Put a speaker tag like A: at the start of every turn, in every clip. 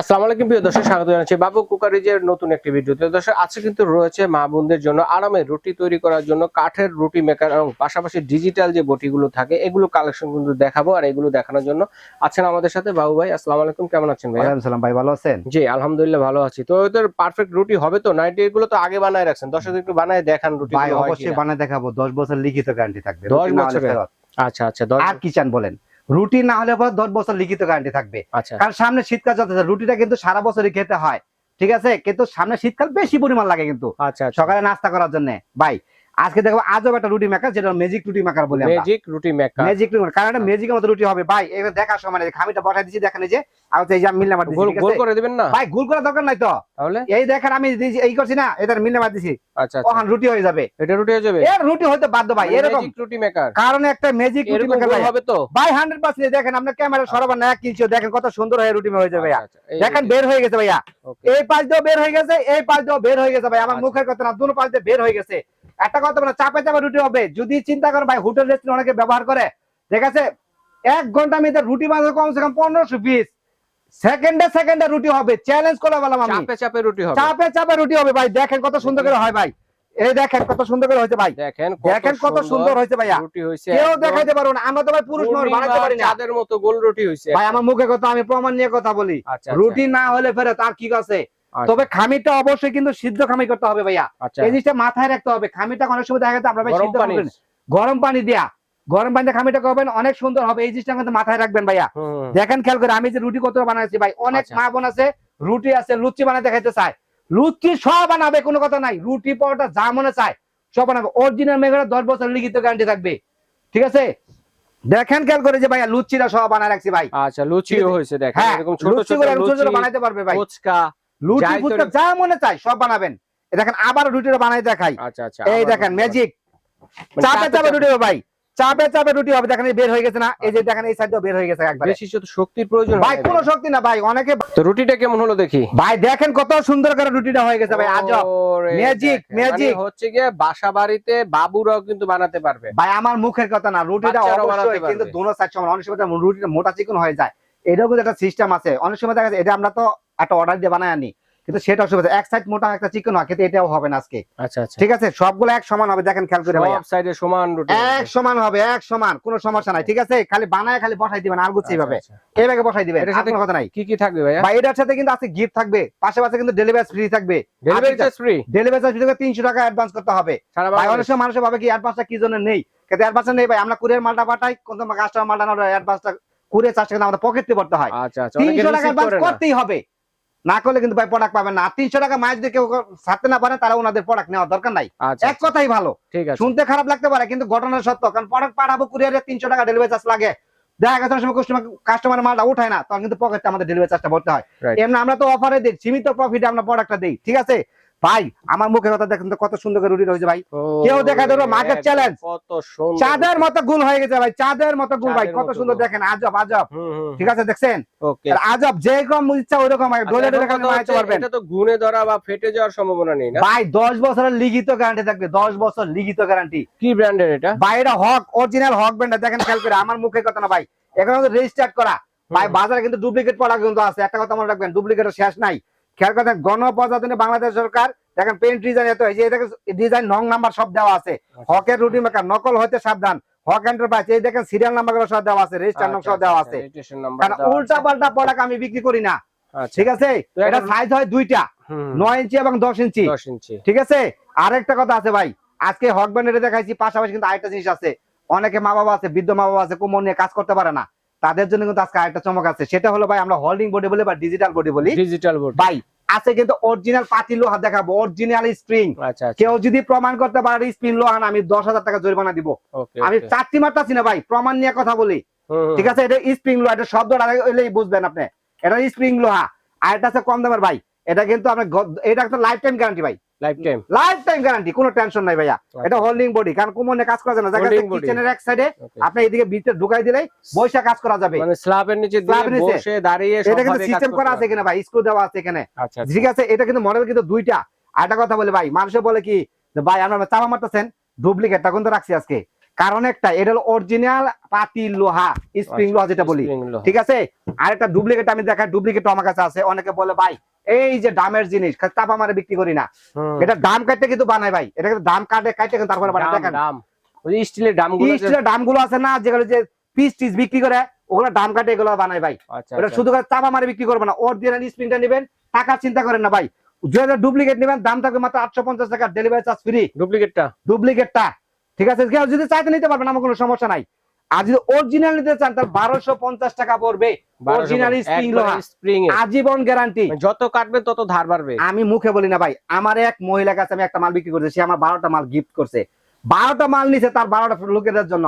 A: আসসালামু আলাইকুম প্রিয় দর্শক স্বাগত জানাচ্ছি বাবু কুকারিজের নতুন একটি ভিডিওতে। দর্শক আজকে কিন্তু রয়েছে মা বোনদের জন্য আরামে রুটি তৈরি করার জন্য কাঠের রুটি মেকার এবং পাশাপাশি ডিজিটাল যে বটিগুলো থাকে এগুলো কালেকশন কিন্তু দেখাবো আর এগুলো দেখানোর জন্য আছেন আমাদের সাথে বাবু ভাই। আসসালামু আলাইকুম কেমন আছেন ভাই
B: ভালো আছেন?
A: জি আলহামদুলিল্লাহ ভালো আছি। তো ওদের পারফেক্ট রুটি হবে তো? নাইটি এগুলো তো আগে বানায় রাখছেন। দর্শক একটু বানায় দেখান রুটি
B: ভাই অবশ্যই বানায় দেখাবো। দশ বছর লিখিত গ্যারান্টি থাকবে।
A: 10 বছরের? আচ্ছা আচ্ছা
B: আর কি চান বলেন? রুটি না হলে পর দশ বছর লিখিত গ্যারান্টি থাকবে।
A: আচ্ছা।
B: কারণ সামনে শীতকাল চলতেছে রুটিটা কিন্তু সারা বছরই খেতে হয়। ঠিক আছে? কিন্তু সামনে শীতকাল বেশি পরিমাণ লাগে কিন্তু।
A: আচ্ছা আচ্ছা।
B: সকালে নাস্তা করার জন্য। ভাই আজকে দেখো আজব একটা রুটি মেকার যেটা ম্যাজিক রুটি মেকার বলি আমরা।
A: ম্যাজিক রুটি মেকার
B: ম্যাজিক রুটি কারণ এটা ম্যাজিকের মতো রুটি হবে। ভাই এটা দেখার সময় নেই। খামিটা বসাই দিছি দেখেন এই যে আর হচ্ছে এই যে আমি মার দিছি
A: গোল গোল করে দিবেন না?
B: ভাই গুল করার দরকার নাই তো।
A: তাহলে?
B: এই দেখেন আমি এই করছি না এটা মিললে মার দিছি।
A: আচ্ছা আচ্ছা।
B: ওখান রুটি হয়ে যাবে।
A: এটা রুটি হয়ে যাবে?
B: এর রুটি হয়তো বাধ্য ভাই এরকম।
A: ম্যাজিক রুটি মেকার
B: কারণ একটা ম্যাজিক রুটি মেকার ভাই।
A: হবে তো?
B: ভাই হান্ড্রেড পার্সেন্ট দেখেন আপনার ক্যামেরা সরাবার না কিনছো দেখেন কত সুন্দর হয়ে রুটি হয়ে যাবে
A: আচ্ছা, আচ্ছা,
B: দেখেন বের হয়ে গেছে ভাইয়া। এই পাশ দিয়েও বের হয়ে গেছে এই পাশ দিয়েও বের হয়ে গেছে ভাই। আমার। মুখের কথা না দুটো পাশ দিয়ে বের হয়ে গেছে। একটা কথা মানে চাপে চাপে রুটি হবে। যদি চিন্তা করেন ভাই হোটেল রেস্টুরেন্ট অনেকে ব্যবহার করে ঠিক আছে? এক ঘণ্টা আমি রুটি বানাতে কমসে কম পনেরোশো পিস সেকেন্ডে সেকেন্ডে রুটি হবে চ্যালেঞ্জ করে বললাম আমি।
A: চাপে চাপে রুটি হবে।
B: চাপে চাপে রুটি হবে ভাই দেখেন কত সুন্দর করে হয় ভাই। এই দেখেন কত সুন্দর করে হয়েছে ভাই।
A: দেখেন
B: দেখেন কত সুন্দর হয়েছে ভাইয়া।
A: রুটি হয়েছে
B: কেউ দেখাইতে পারব না। আমরা তো ভাই পুরুষ মানুষ বানাতে পারি না।
A: চাঁদের মতো গোল রুটি হয়েছে
B: ভাই আমার মুখে কথা আমি প্রমাণ নিয়ে কথা বলি।
A: আচ্ছা
B: রুটি না হলে ফেরে তার কি আছে?
A: আচ্ছা,
B: তবে খামিটা অবশ্যই কিন্তু সিদ্ধ খামি করতে হবে ভাইয়া।
A: আচ্ছা।
B: এই জিনিসটা মাথায় রাখতে হবে। খামিটা অনেক সময় দেখা যাচ্ছে আমরা
A: গরম পানি।
B: দিয়া। গরম পানিতে খামিটা করবেন অনেক সুন্দর হবে। এই জিনিসটা কিন্তু মাথায় রাখবেন ভাইয়া। দেখেন খেয়াল করে আমি যে রুটি কত বানাইছি ভাই অনেক
A: আচ্ছা।
B: মা বোন আছে রুটি আছে লুচি বানাতে খাইতে চায়। লুচি সব বানাবে কোনো কথা নাই। রুটি পরোটা যা মনে চায় সব বানাবে। অরিজিনাল মেঘারা দশ বছর লিখিত গ্যারান্টি থাকবে। ঠিক আছে? দেখেন খেয়াল করে যে ভাইয়া লুচিটা সব বানায় রাখছি ভাই।
A: আচ্ছা লুচিও হয়েছে দেখেন।
B: হ্যাঁ
A: এরকম ছোট ছোট
B: বানাইতে পারবে ভাই।
A: ফুচকা
B: লুচি
A: যাই
B: ফুচকা যা মনে সব বানাবেন। দেখেন আবার রুটিটা বানাই দেখাই।
A: আচ্ছা আচ্ছা
B: এই দেখেন ম্যাজিক
A: মানে
B: চাপে
A: চাপে।
B: রুটি হবে ভাই। চাপে চাপে রুটি হবে দেখেন বের হয়ে গেছে না। এই যে দেখেন এই সাইডে বের হয়ে গেছে একবার।
A: বেশি শুধু শক্তির প্রয়োজন
B: ভাই কোনো শক্তি না ভাই অনেকে
A: তো রুটিটা কেমন হলো দেখি?
B: ভাই দেখেন কত সুন্দর করে রুটিটা হয়ে গেছে ভাই আজব।
A: দেখেন,
B: magic।
A: মানে হচ্ছে গিয়ে বাসা বাড়িতে বাবুরাও কিন্তু বানাতে পারবে।
B: ভাই আমার মুখের কথা না রুটিটা অবশ্যই কিন্তু দোনো সাইড সমান অনেক সময় রুটিটা মোটা চিকন হয়ে যায়। এটাও কিন্তু একটা সিস্টেম আছে। অনেক সময় দেখা যায় এটা আমরা তো একটা অর্ডার দিয়ে বানাই আনি। কিন্তু সেটা অসুবিধা এক সাইড মোটা একটা চিকন হয় কিন্তু এটাও হবে না আজকে।
A: আচ্ছা আচ্ছা।
B: ঠিক আছে? সবগুলো এক সমান হবে দেখেন খেয়াল করে ভাইয়া।
A: সাইডে সমান রুটি
B: এক সমান হবে এক সমান কোনো সমস্যা নাই ঠিক আছে? খালি বানায় খালি বসাই দিবেন আর গুছিয়ে ভাবে।
A: আচ্ছা, আচ্ছা।
B: এইভাবে বসাই দিবেন
A: এটার সাথে
B: কোনো কথা নাই।
A: কি কি থাকবে ভাইয়া?
B: ভাই এটার সাথে কিন্তু আছে গিফট থাকবে পাশাপাশি কিন্তু ডেলিভারি ফ্রি থাকবে।
A: Delivery charge free
B: delivery charge থেকে তিনশো টাকা অ্যাডভান্স করতে হবে। ভাই অনেক সময় মানুষের ভাবে কি অ্যাডভান্সটা কি জন্য নেই? কিন্তু অ্যাডভান্সটা নেই ভাই আমরা কুরিয়ার মালটা পাঠাই কোন কাস্টমার মালটা না অ্যাডভান্সটা কুরিয়ার চার্জ কিন্তু আমাদের পকেট দিয়ে পড়তে হয়।
A: আচ্ছা আচ্ছা অনেকে
B: তিনশো টাকা অ্যাডভান্স করতেই হবে। না করলে কিন্তু ভাই প্রোডাক্ট পাবেন না। তিনশো টাকা মাছ দিয়ে কেউ ছাড়তে না পারে তারা ওনাদের প্রোডাক্ট নেওয়ার দরকার নাই।
A: আচ্ছা
B: এক কথাই ভালো।
A: ঠিক আছে।
B: শুনতে খারাপ লাগতে পারে কিন্তু ঘটনা সত্য। কারণ প্রোডাক্ট পাঠাবো কুরিয়ারে তিনশো টাকা ডেলিভারি চার্জ লাগে। দেখা গেছে সময় কাস্টমার কাস্টমার মালটা উঠায় না তখন কিন্তু পকেটে আমাদের ডেলিভারি চার্জটা ভরতে হয়। এমনি আমরা তো অফারে দিই সীমিত প্রফিটে আমরা প্রোডাক্টটা দিই। ঠিক আছে? ভাই আমার মুখে কথা দেখেন তো কত সুন্দর করে রুটি রয়েছে ভাই। কেউ দেখায় দেবে।
A: কত সুন্দর।
B: চাঁদের মতো গুল হয়ে গেছে ভাই চাঁদের মতো গুল ভাই কত সুন্দর দেখেন আজব আজব। ঠিক আছে দেখছেন? আজব যেরকম ইচ্ছা ওইরকম হয়। ডলে ডলে পারবেন।
A: এটা তো গুনে ধরা বা ফেটে যাওয়ার সম্ভাবনা নেই না?
B: ভাই দশ বছরের লিখিত গ্যারান্টি থাকবে দশ বছর লিখিত গ্যারান্টি
A: কি ব্র্যান্ডের এটা?
B: বাইরে হক অরিজিনাল হক ব্যান্ডটা দেখেন খেয়াল করে আমার মুখের কথা না ভাই। এখন রেজিস্টার্ড করা। ভাই বাজারে কিন্তু ডুপ্লিকেট প্রোডাক্ট কিন্তু আছে। একটা কথা মনে রাখবেন ডুপ্লিকেট শেষ নাই। খেয়াল করে গণপ্রজাতন্ত্রী বাংলাদেশ সরকার দেখেন পেন্ট ডিজাইন এত যে দেখেন ডিজাইন নং নাম্বার সব দেওয়া আছে। হকের রুটি মেকার নকল হতে সাবধান। হক এন্টারপ্রাইজ এই দেখেন সিরিয়াল নাম্বারগুলো সব দেওয়া আছে রেজিস্টার নং সব দেওয়া আছে। কারণ উল্টা পাল্টা প্রোডাক্ট আমি বিক্রি করি না। ঠিক আছে? এটা সাইজ হয় দুইটা। নয় ইঞ্চি এবং দশ ইঞ্চি।
A: 10 ইঞ্চি।
B: ঠিক আছে? আরেকটা কথা আছে ভাই। আজকে হক ব্যান্ডের দেখাইছি পাশাপাশি কিন্তু আরেকটা জিনিস আছে। অনেকে মা বাবা আছে বৃদ্ধ মা বাবা আছে কোমর নিয়ে কাজ করতে পারে না। তাদের জন্য কিন্তু আজকে আরেকটা চমক আছে। সেটা হলো ভাই আমরা হোল্ডিং বডি বলি বা ডিজিটাল বডি বলি।
A: ডিজিটাল বোর্ড
B: ভাই আছে কিন্তু অরিজিনাল পাতি লোহা দেখাবো অরিজিনাল স্প্রিং
A: আচ্ছা আচ্ছা।
B: কেউ যদি প্রমাণ করতে পারে স্প্রিং লোহা না আমি দশ হাজার টাকা জরিমানা দিব। আমি চারটি মারতাছি না ভাই প্রমাণ নিয়ে কথা বলি। ঠিক আছে? এটা স্প্রিং লোহা এটা শব্দটা এলেই বুঝবেন আপনি। এটা স্প্রিং লোহা। আর এটা আছে কম দামের ভাই। এটা কিন্তু আপনি এটা একটা লাইফ টাইম গ্যারান্টি ভাই।
A: Life time
B: life time guarantee কোনো টেনশন নাই ভাইয়া। এটা হোল্ডিং বডি কারণ কুমনে কাজ করা যায় না।
A: জায়গা
B: কিচেনের এক সাইডে আপনি এদিকে ঢুকাই দিলেই বৈশা কাজ করা যাবে।
A: মানে স্ল্যাবের নিচে দিয়ে বসে দাঁড়িয়ে
B: এটা কিন্তু সিস্টেম করা আছে কিনা ভাই? স্ক্রু দেওয়া আছে এখানে।
A: আচ্ছা আচ্ছা।
B: ঠিক আছে? এটা কিন্তু মডেল কিন্তু দুইটা। আরেকটা কথা বলে ভাই মানুষে বলে কি যে ভাই আপনারা চাপা মারতেছেন ডুপ্লিকেট তখন তো রাখছি আজকে। কারণ একটা এটা হলো অরিজিনাল পাতি লোহা স্প্রিং লোহা যেটা বলি। ঠিক আছে? আর একটা ডুপ্লিকেট আমি দেখাই ডুপ্লিকেট আমার কাছে আছে অনেকে বলে ভাই এই যে দামের জিনিস খালি চাপা মারে বিক্রি করি না। এটা দাম কাটতে কিন্তু বানাই ভাই এটা কিন্তু দাম কাটে কাটে তারপরে বানায়।
A: দাম,
B: দেখেন
A: দাম। ওই স্টিলের দামগুলো যে-
B: স্টিলের দামগুলো আছে না যেগুলো যে পিস টিস বিক্রি করে ওগুলো দাম কাটে এগুলো বানাই ভাই।
A: আচ্ছা
B: ওটা
A: আচ্ছা।
B: শুধু চাপা মারে বিক্রি করবে না অরিজিনাল স্প্রিংটা নেবেন টাকা চিন্তা করেন না ভাই। যদি ডুপ্লিকেট নেবেন দাম থাকবে মাত্র আটশো পঞ্চাশ টাকা ডেলিভারি চার্জ ফ্রি
A: ডুপ্লিকেটটা
B: ডুপ্লিকেটটা ঠিক আছে? কেউ যদি চাইতে নিতে পারবেন আমার কোনো সমস্যা নাই। আর যদি অরিজিনাল নিতে চান তাহলে বারোশো পঞ্চাশ টাকা পড়বে। অরিজিনাল স্প্রিং লোহা।
A: স্প্রিং
B: আজীবন গ্যারান্টি
A: যত কাটবে তত ধার বাড়বে।
B: আমি মুখে বলি না ভাই আমার এক মহিলা কাছে আমি একটা মাল বিক্রি করছি সে আমার বারোটা মাল গিফট করছে। বারোটা মাল নিছে তার বারোটা লোকেদের জন্য।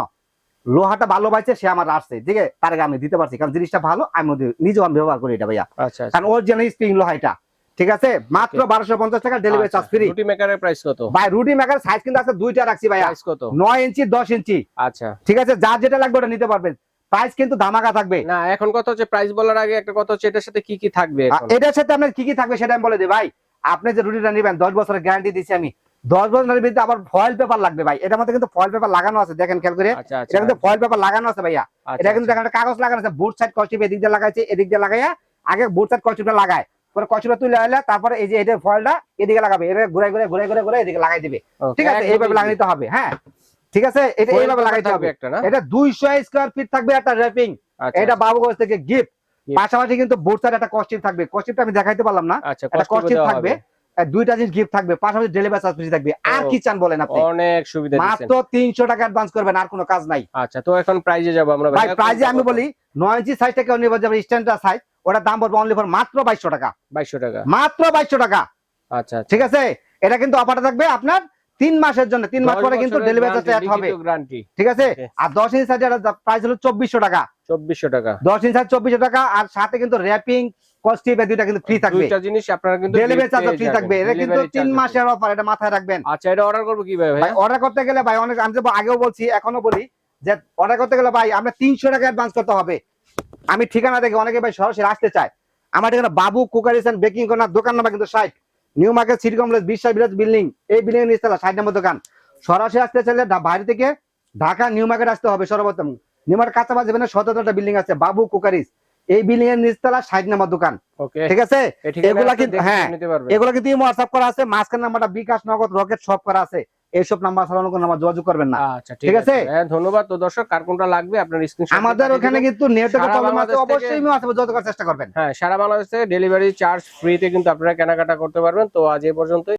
B: লোহাটা ভালো পাইছে সে আমার আসছে। ঠিক আছে? তার আগে আমি দিতে পারছি কারণ জিনিসটা ভালো আমি নিজেও আমি ব্যবহার করি এটা ভাইয়া।
A: আচ্ছা আচ্ছা।
B: কারণ অরিজিনাল স্প্রিং লোহা এটা। ঠিক আছে? মাত্র বারোশো পঞ্চাশ টাকা ডেলিভারি চার্জ ফ্রি
A: রুটি মেকারের প্রাইস কত?
B: ভাই রুটি মেকার সাইজ কিন্তু আছে দুইটা রাখছি ভাইয়া।
A: প্রাইস কত?
B: নয় ইঞ্চি দশ ইঞ্চি।
A: আচ্ছা।
B: ঠিক আছে? যার যেটা লাগবে ওটা নিতে পারবেন। প্রাইস কিন্তু ধামাকা থাকবে।
A: না এখন কত হচ্ছে প্রাইস বলার আগে একটা কথা হচ্ছে এটার সাথে কি কি থাকবে
B: এটার সাথে আপনার কি কি থাকবে সেটা আমি বলে দিই। ভাই আপনি যে রুটিটা নেবেন দশ বছরের গ্যারান্টি দিচ্ছি আমি। দশ বছরের ভিতরে আবার ফয়েল পেপার লাগবে ভাই। এটার মধ্যে কিন্তু ফয়েল পেপার লাগানো আছে দেখেন খেয়াল করে।
A: আচ্ছা আচ্ছা
B: এটা কিন্তু ফয়েল পেপার লাগানো আছে ভাইয়া।
A: আচ্ছা,
B: এটা কিন্তু
A: আচ্ছা।
B: দেখেন একটা কাগজ লাগানো আছে বুট সাইড কস্টিপ এদিক দিয়ে লাগাইছে এদিক দিয়ে লাগাইয়া আগে বুট সাইড কস্টিপটা লাগায়। পরে কস্টিপটা তুলে আইলে তারপরে এই যে এটা ফয়েলটা এদিকে লাগাবে। এটা ঘুরে ঘুরে ঘুরে ঘুরে ঘুরে এদিকে লাগাই দিবে। ঠিক আছে? এইভাবে নিতে হবে হ্যাঁ? ঠিক আছে? এটা এইভাবে লাগাইতে হবে।
A: একটা না?
B: এটা দুইশো স্কোয়ার ফিট থাকবে একটা র্যাপিং
A: আচ্ছা,
B: এটা বাবুগঞ্জ থেকে গিফট পাশাপাশি কিন্তু সাইড একটা কস্টিপ থাকবে। কস্টিপটা আমি দেখাইতে পারলাম না।
A: আচ্ছা
B: একটা
A: দেওয়া
B: থাকবে। দুইটা জিনিস গিফট থাকবে। পাশাপাশি ডেলিভারি চার্জ ফ্রি থাকবে। আর কি চান বলেন আপনি?
A: অনেক সুবিধা
B: মাত্র তিনশো টাকা অ্যাডভান্স করবেন আর কোনো কাজ নাই।
A: আচ্ছা তো এখন প্রাইজে যাব আমরা।
B: ভাই প্রাইজে আমি বলি নয় ইঞ্চি সাইজটা কেউ নিবে যাবে স্ট্যান্ডার্ড সাইজ ওটার দাম পড়বে অনলি ফর মাত্র বাইশশো টাকা।
A: বাইশশো টাকা।
B: মাত্র বাইশশো টাকা।
A: আচ্ছা আচ্ছা।
B: ঠিক আছে? এটা কিন্তু অফারটা থাকবে আপনার তিন মাসের জন্য। তিন মাস পরে কিন্তু ডেলিভারি চার্জ হবে। ঠিক আছে? আর দশ ইঞ্চি সাইজের প্রাইস হলো চব্বিশশো টাকা।
A: চব্বিশশো টাকা।
B: দশ ইঞ্চি সাইজ চব্বিশশো টাকা আর সাথে কিন্তু র্যাপিং কস্টিপ দুইটা কিন্তু ফ্রি থাকবে।
A: দুইটা জিনিস আপনারা কিন্তু
B: ডেলিভারি চার্জ ফ্রি থাকবে। এটা কিন্তু তিন মাসের অফার এটা মাথায় রাখবেন।
A: আচ্ছা এটা অর্ডার করব কীভাবে?
B: ভাই অর্ডার করতে গেলে ভাই অনেক আমি আগেও বলছি এখনও বলি যে অর্ডার করতে গেলে ভাই আমরা তিনশো টাকা অ্যাডভান্স করতে হবে। আমি ঠিকানা দেখে অনেকে ভাই সরাসরি আসতে চায়। আমার ঠিকানা Babu cookeries and baking corner দোকান নাম্বার কিন্তু site New Market City Complex Biswas Biraj building এই বিল্ডিং এর নিচতলা ষাট নম্বর দোকান। সরাসরি আসতে চাইলে বাইরে থেকে ঢাকা নিউ মার্কেট আসতে হবে সর্বপ্রথম। নিউ মার্কেট কাঁচাবাজ যেখানে সতেরোটা বিল্ডিং আছে বাবু কুকারিস এই বিল্ডিং এর নিচতলা ষাট নম্বর দোকান।
A: ওকে
B: ঠিক আছে? এগুলা কিন্তু- হ্যাঁ, এগুলো কিন্তু হোয়াটসঅ্যাপ করা আছে মাঝখান নাম্বারটা বিকাশ নগদ রকেট সব করা আছে। এইসব নাম্বার ছাড়ানো কোনো নাম্বার যোগাযোগ করবেন না।
A: আচ্ছা
B: ঠিক আছে?
A: হ্যাঁ ধন্যবাদ। তো দর্শক কার কোনটা লাগবে আপনার স্ক্রিনশট
B: আমাদের ওখানে কিন্তু নেটওয়ার্কের প্রবলেম আছে অবশ্যই আমি যত করার চেষ্টা করবেন।
A: হ্যাঁ সারা বাংলাদেশে ডেলিভারি চার্জ ফ্রিতে কিন্তু আপনারা কেনাকাটা করতে পারবেন। তো আজ এই পর্যন্তই।